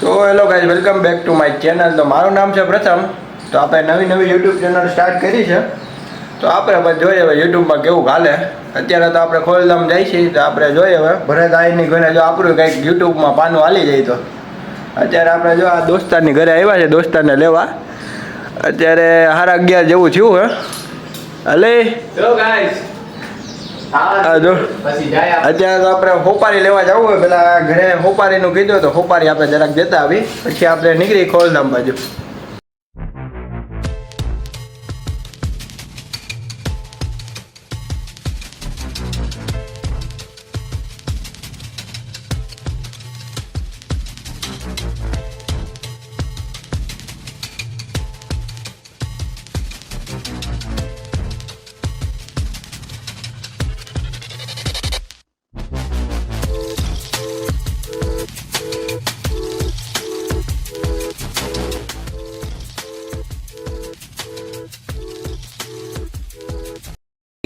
તો hello guys welcome back to my channel તો મારું નામ છે પ્રથમ. તો આપણે નવી નવી યુટ્યુબ ચેનલ સ્ટાર્ટ કરી છે. તો આપણે હવે જોઈએ હવે યુટ્યુબમાં કેવું હાલે. અત્યારે તો આપણે ખોલધામ જાય છીએ, તો આપણે જોઈએ હવે. ભરત આઈની ઘરે જો આપણું કંઈક યુટ્યુબમાં પાનું હાલી જાય તો. અત્યારે આપણે જો આ દોસ્તારની ઘરે આવ્યા છે, દોસ્તારને લેવા. અત્યારે સાડા અગિયાર જેવું થયું હે. હલે. આ જો. અત્યારે તો આપણે હોપારી લેવા જવું હોય પેલા ઘરે હોપારીનું કીધું તો હોપારી આપણે જરાક જતા આવી પછી આપણે નીકળી ખોલધામ બાજુ.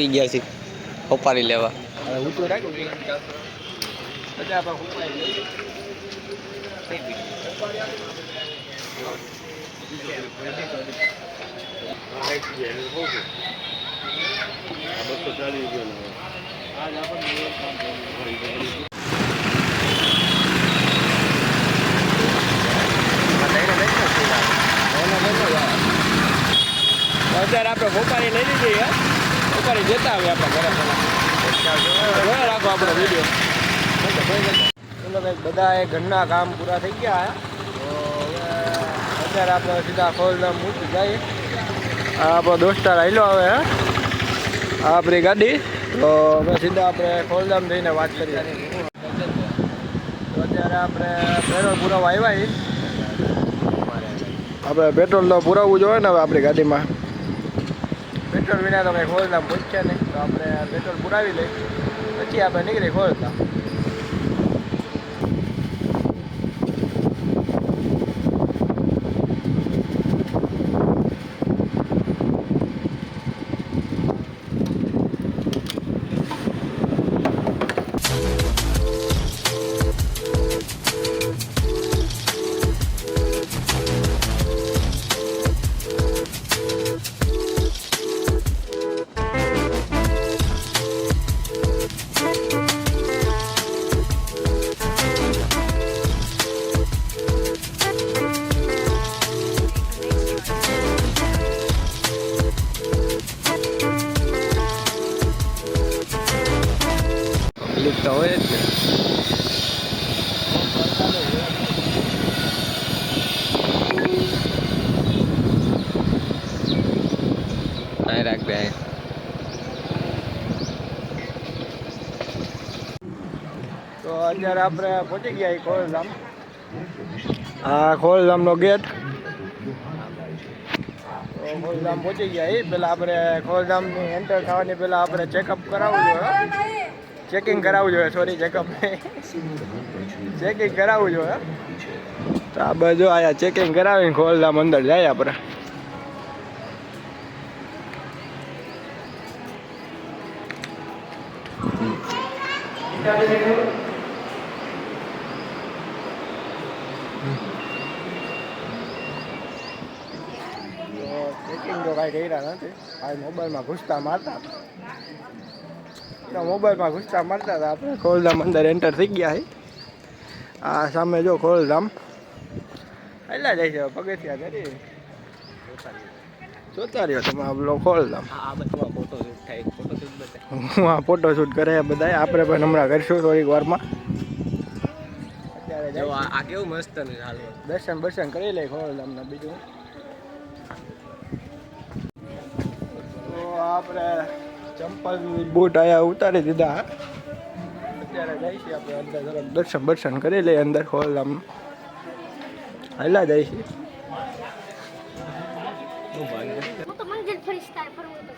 થઈ ગયા છે હોપારી લેવા અત્યારે આપણે ભોપાલી લઈ લીધી હે? હોપારી જતા આવે આપણે ઘરે પેલા જોયા રાખો આપણો વીડિયો ચલો ભાઈ બધા એ ઘરના કામ પૂરા થઈ ગયા, હે? તો હવે અત્યારે આપણે સીધા ખોલધામ મૂકી જઈએ. આ આપણો દોસ્તાર આવેલો હવે હે? આ આપણી ગાડી. તો હવે સીધા આપણે ખોલધામ જઈને વાત કરીએ. તો અત્યારે આપણે પેટ્રોલ પુરાવા આવ્યા છીએ. આપણે પેટ્રોલ તો પુરાવવું જોઈએ ને હવે આપણી ગાડીમાં. પેટ્રોલ વિના તો કંઈ ખોલતા પૂછશે નહીં. તો આપણે પેટ્રોલ પુરાવી લઈ પછી આપણે નીકળી ખોલતા અહીં રાખ દે તો અત્યારે આપણે પહોંચી ગયા એ ખોલધામ આ ખોલધામનો ગેટ. ખોરધામ પહોંચી ગયા એ પહેલાં આપણે ખોલધામની એન્ટર થવાની પહેલાં આપણે ચેકઅપ કરાવવું જોઈએ ચેકિંગ કરાવવું જોઈએ સોરી ચેકઅપ ચેકિંગ કરાવવું જોઈએ તો આ બધું આયા ચેકિંગ કરાવીને ખોલધામ અંદર જાય આપણે. ચેકિંગ તો કાંઈ કર્યા નથી આ મોબાઈલમાં ઘૂસતા મારતા મોબાઈલમાં ઘૂસતા મારતા હતા, આપણે ખોલધામ અંદર એન્ટર થઈ ગયા છે. આ સામે જો ખોલધામ એટલા જાય છે પગથિયા કરી જોતા રહ્યો તમે આ ખોલધામ. આ બધું ફોટો થાય હું આ ફોટો શૂટ કરે બધા આપણે પણ હમણાં કરશું થોડીક વારમાં. અત્યારે જો આ કેવું મસ્ત ને દર્શન બર્શન કરી લઈ ખોલધામના બીજું. તો આપણે ચંપલ બૂટ આયા ઉતારી દીધા. અત્યારે જાય છે આપણે અંદર તરફ દર્શન બર્શન કરી લઈએ અંદર ખોલધામ હાલા જાય છે હું ભાંગે હું તો મંદિર ફરીશ તાર ફરવું તો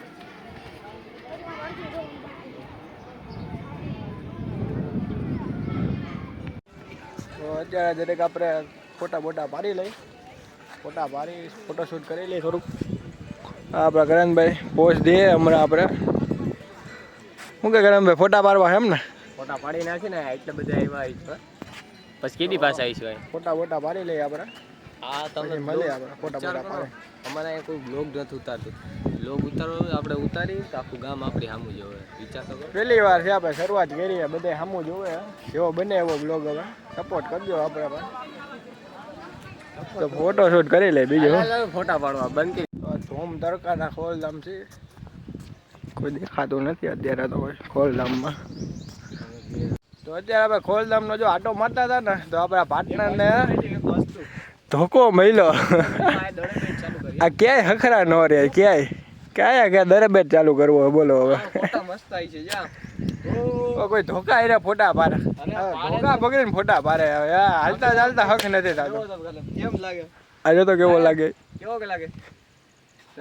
તો અત્યારે દરેક આપણે ફોટા બોટા પાડી લઈ ફોટા પાડી ફોટોશૂટ કરી લઈએ થોડુંક. આપણા કરણભાઈ પોસ્ટ દઈએ હમણાં આપણે. શું કે કરણભાઈ ફોટા પાડવા એમ ને? ફોટા પાડી નાખી ને એટલે બધા આવ્યા છે પછી કીધી પાસે આવીશું ભાઈ ફોટા બોટા પાડી લઈએ આપણે. આ તમને મળીએ આપણે ફોટા બોટા પાડે. અમારે કોઈ બ્લોગ નથી ઉતારતું. બ્લોગ ઉતારો આપણે ઉતારી તો આખું ગામ આપણી સામું જોવે વિચાર તો પહેલી વાર છે આપણે શરૂઆત કરીએ બધે સામું જોવે જેવો બને એવો બ્લોગ હવે. સપોર્ટ કરજો આપણે પણ. તો ફોટો શૂટ કરી લે બીજું. ફોટા પાડવા બંધ કરી. ધૂમ તડકાના ખોલધામ છે. કોઈ દેખાતું નથી અત્યારે તો ખોલધામમાં. તો અત્યારે આપણે ખોલધામનો જો આટો મારતા હતા ને તો આપણા પાર્ટનરને ધોકો મળ્યો. આ ક્યાંય હખરા ન રહે ક્યાંય. ક્યાંય ક્યાં દરે ચાલુ કરવો હોય બોલો હવે. મસ્ત આવી છે જા. ઓ, કોઈ ધોકા એને ફોટા પાડે. હવે ધોકા પકડીને ફોટા પાડે હવે આ હાલતા ચાલતા હક નથી થતો. કેમ લાગે? આજે તો કેવો લાગે? કેવો કે લાગે?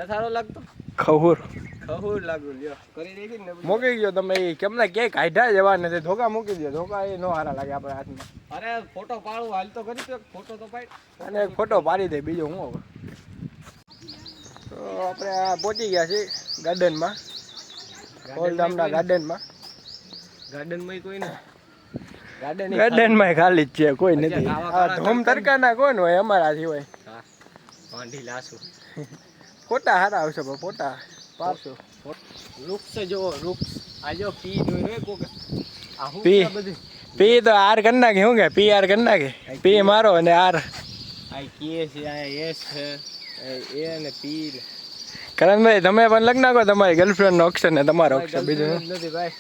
સારો લાગતો? ખહુર. ખહુર લાગુ લ્યો. કરી દે ને મૂકી ગયો તમે એ કેમને ક્યાંય કાઢ્યા જવા નથી. ધોકા મૂકી દો ધોકા એ નો હારા લાગે આપણા હાથમાં. અરે ફોટો પાડવો હાલ તો કરી તો ફોટો તો પાડ. અને એક ફોટો પાડી દે બીજો હું હવે? આપણે આ પહોંચી ગયા છીએ ગાર્ડનમાં ઓલધામના ગાર્ડનમાં ગાર્ડનમાં. કોઈ ને ગાર્ડન ગાર્ડનમાં ખાલી જ છે કોઈ નથી. આ ધોમ તડકાના કોણ હોય? અમારા સિવાય વાંઢી લાસુ ફોટા હારા આવશે પણ ફોટા પાડશો. વૃક્ષ જો વૃક્ષ. આ જો પી જોઈ રહ્યો કોક? આ હું પી. બધું? પી તો આર કરી નાખે શું કે? પી આર કરી નાખે? પી મારો અને આર. આ કે છે આ એસ છે. એ ને પી ને કરણભાઈ તમે પણ લગ્ન કરો તમારી ગર્લફ્રેન્ડ નો અક્ષર ને તમારો અક્ષર બીજું નથી ભાઈ.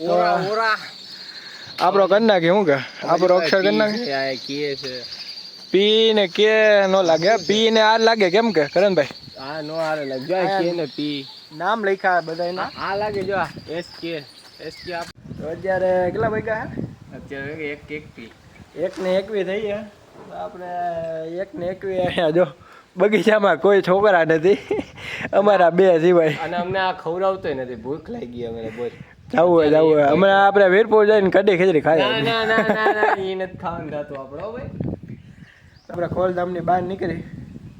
ઓરા ઓરા. આપણો કરી નાખે શું કે? આપણો અક્ષર કરી નાખે? કે છે. પી ને કે નો લાગે. પી ને આર લાગે કેમ કે કરણભાઈ આ નો હારે લાગે. કે ને પી. નામ લખ્યા બધાના આ આ લાગે જો એસ કે. એસ કે આપ અત્યારે કેટલા વાગ્યા હે? અત્યારે એક એક પી. એક ને એકવી થઈ ગયા આપણે એક ને એકવી અહીંયા જો. બગીચામાં કોઈ છોકરા નથી. અમારા બે સિવાય. અને અમને આ ખવડાવતોય નથી ભૂખ લાગી અમને બોલ જવું હોય જવું હોય. હમણાં આપણે વેરપોર જઈને કડી ખીચડી ખાઈ ના ના ના ના ઈ નથી ખાવાનું થતું આપણે ભાઈ. આપણે ખોલધામની બહાર નીકળી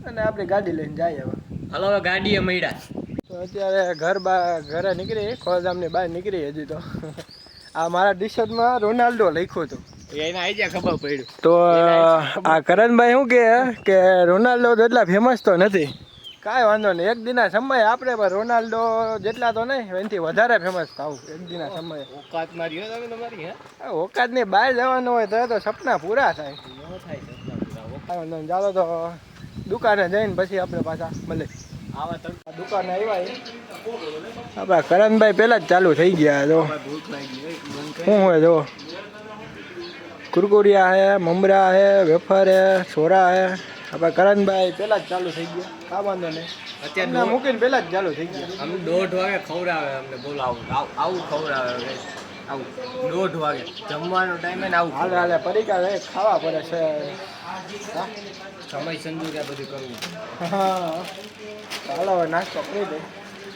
અને આપણે ગાડી લઈને જાય હવે. હાલો હવે ગાડીએ મળ્યા. તો અત્યારે ઘર બહાર ઘરે નીકળી ખોલધામની બહાર નીકળી હજી તો. આ મારા ટી શર્ટમાં રોનાલ્ડો લખ્યું હતું. તો આ કરણભાઈ શું કે કે રોનાલ્ડો એટલા ફેમસ તો નથી. કાંઈ વાંધો નહીં એક દિના સમય આપણે પણ રોનાલ્ડો જેટલા તો નહીં એનાથી વધારે ફેમસ થાવ એક દિના સમયે. ઓકાત મારી તમે તમારી હે? ઓકાતની બહાર જવાનું હોય તો તો સપના પૂરા થાય. વાંધો ચાલો તો દુકાને જઈને પછી આપણે પાછા મળે. દુકાને આવ્યા. આપણા કરણભાઈ પહેલાં જ ચાલુ થઈ ગયા જો. શું હોય જો. કુરકુરિયા હે મમરા હે વેફર હે છોરા હે. આપણે કરણભાઈ પહેલાં જ ચાલુ થઈ ગયા. કા વાંધો નહીં. અત્યારે મૂકીને પહેલાં જ ચાલુ થઈ ગયા. અમને દોઢ વાગે ખવડાવે અમને બોલાવું આવું ખવડાવે. આવું. દોઢ વાગે. જમવાનો ટાઈમ ને આવું હાલે હાલે પરીકા રે ખાવા પડે છે. સમય સંજુ કે બધું કરવું. હા. હાલો હવે નાસ્તો કરી દે.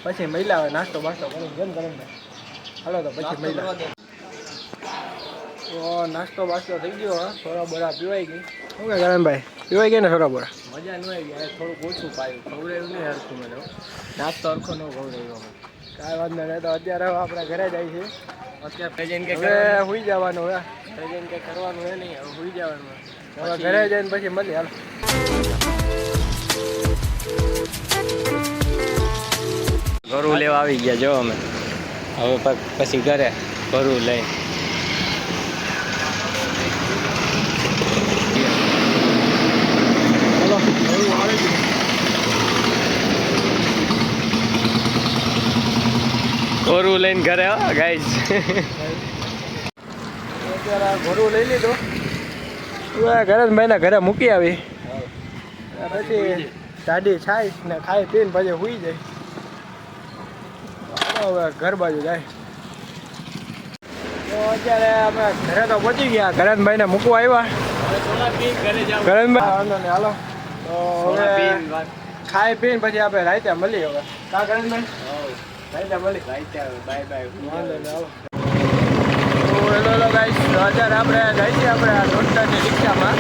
પછી મહિલા હવે નાસ્તો બાસ્તો કરી. જેમ કરણભાઈ હાલો તો પછી મહિલા. તો નાસ્તો બાસ્તો થઈ ગયો હા. સોરા બોરા પીવાઈ ગઈ. શું કે કરણભાઈ? પીવાઈ ગયા ને સોરા બોરા મજા ન આવી ગયા થોડુંક ઓછું પાયું. ખવડાયું નહીં હરખું મને નાસ્તો હરખો ન ખવડાવ્યો કાંઈ વાંધો નહીં તો અત્યારે હવે આપણે ઘરે જાય છે અત્યારે પ્રેઝન્ટ કે હવે હુઈ જવાનું હવે પ્રેઝન્ટ કે કરવાનું હે નહીં હવે સુઈ જવાનું. હવે ઘરે જઈને પછી મળીએ હાલ. ઘરું લેવા આવી ગયા જો અમે. હવે પછી ઘરે ઘરું લઈ ચલો ઘરું આવી ગયું ઘરું લઈને ઘરે ગાઈસ અત્યારે આ ગોરું લઈ લીધું હવે ઘરે ભાઈના ઘરે મૂકી આવી. પછી દાઢી છાય ને ખાઈ પીને પછી હુઈ જાય. હવે ઘર બાજુ જાય. તો અત્યારે અમે ઘરે તો પહોંચી ગયા. કરણભાઈને મૂકવા આવ્યા. ઘરે વાંધો નહીં હાલો. તો હવે ખાઈ પીને પછી આપણે રાતે મળીએ હવે. કા કરણભાઈ અત્યારે આપણે જઈએ છીએ આપણે આ રોડની રિક્ષામાં.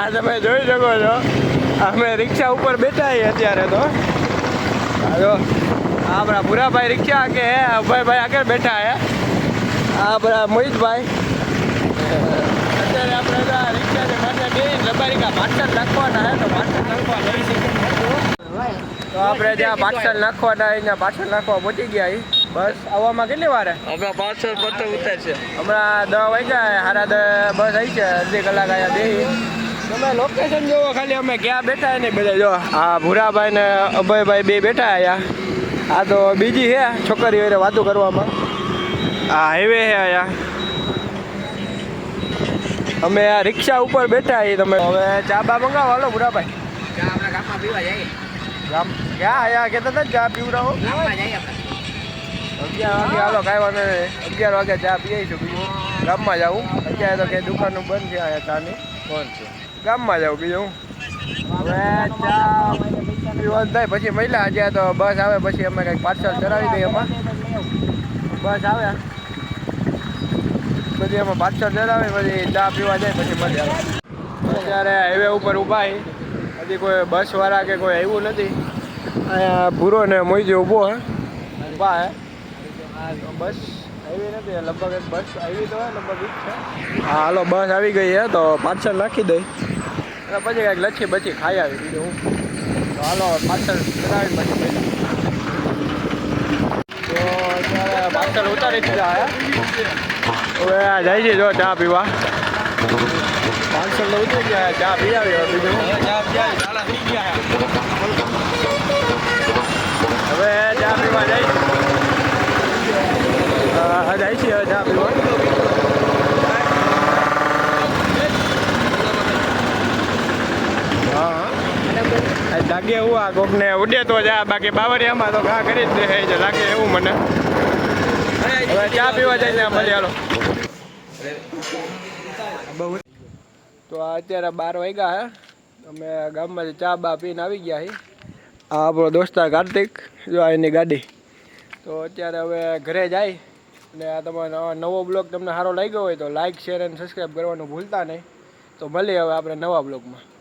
આ તમે જોઈ શકો છો. અમે રિક્ષા ઉપર બેઠા છીએ અત્યારે તો. જો આપણા ભૂરાભાઈ રિક્ષા કે અભયભાઈ આગળ બેઠા હે. આપણા મોહિતભાઈ. અત્યારે પાર્સલ નાખવાના હે તો પાર્સલ નાખવા જઈ શકીએ તો આપણે જ્યાં પાર્સલ નાખવાના અહીંયા પાર્સલ નાખવા પહોંચી ગયા બસ આવવામાં કેટલી વાર? હે? પાર્સલ પાછળ ઉતર છે. હમણાં દસ વાગ્યા સાડા દસ બસ આવી છે અડધી કલાક અહીંયા બે તમે લોકેશન જોવો ખાલી અમે ક્યાં બેઠા ને બધા? જો આ ભૂરાભાઈ ને અભયભાઈ બે બેઠા અહીંયા. આ તો બીજી છે છોકરીઓ વાતો કરવામાં. આ હાઈવે છે અહીંયા. અમે આ રિક્ષા ઉપર બેઠા છીએ તમે. હવે ચા બા મંગાવો હાલો ભૂરાભાઈ. ચા આપણા ગામમાં પીવા જઈએ ગામ ક્યાં અહીંયા કહેતા હતા ચા પીવડાવો. ગામમાં જઈએ અગિયાર વાગે હાલો કાંઈ વાંધો નહીં અગિયાર વાગે ચા પીએ બીજું ગામમાં જાઉં. અત્યારે તો કે દુકાનનું બંધ છે અહીંયા ચાની. કોણ છે. ગામમાં જાઉં બીજું. હવે ચા પીવાનું થાય. પછી મહિલા જ્યાં તો બસ આવે પછી અમે કંઈક પાર્સલ ચડાવી દઈએ એમાં. બસ આવે. પછી એમાં પાર્સલ ચડાવી પછી ચા પીવા જાય પછી મજા આવે. અત્યારે હાઈવે ઉપર ઊભા છે હજી કોઈ બસવાળા કે કોઈ આવ્યું નથી? અહીંયા ભૂરો ને મોઈજી ઊભો હે. ઊભા હે. બસ આવી નથી લગભગ એક બસ આવી તો લગભગ એક છે. હા હાલો બસ આવી ગઈ હે તો પાર્સલ નાખી દઈ અને પછી કાંઈક લચ્છી બચી ખાઈ આવી બીજું હું. તો હાલો પાર્સલ કરાવી પછી. તો અત્યારે પાર્સલ ઉતારી દીધા હે. હવે જાય છે જો ચા પીવા. ઉતરી ગયા ચા પી આવી હવે બીજું? હવે ચા પીવા જાય જાય છે હવે ચા પીવા. લાગે એવું આ કોકને ઉડે તો જા બાકી બાવરિયામાં તો ઘા કરી જ દે છે લાગે એવું મને. હવે ચા પીવા જાય ને મળી હાલો. તો અત્યારે બાર વાગ્યા હે. અમે ગામમાંથી ચા બા પીને આવી ગયા છીએ આ આપણો દોસ્તાર કાર્તિક, જો એની ગાડી. તો અત્યારે હવે ઘરે જાય. અને આ તમારો નવો- બ્લોગ તમને સારો લાગ્યો હોય તો લાઇક શેર અને સબસ્ક્રાઈબ કરવાનું ભૂલતા નહીં. તો મળીએ હવે આપણે નવા બ્લોગમાં.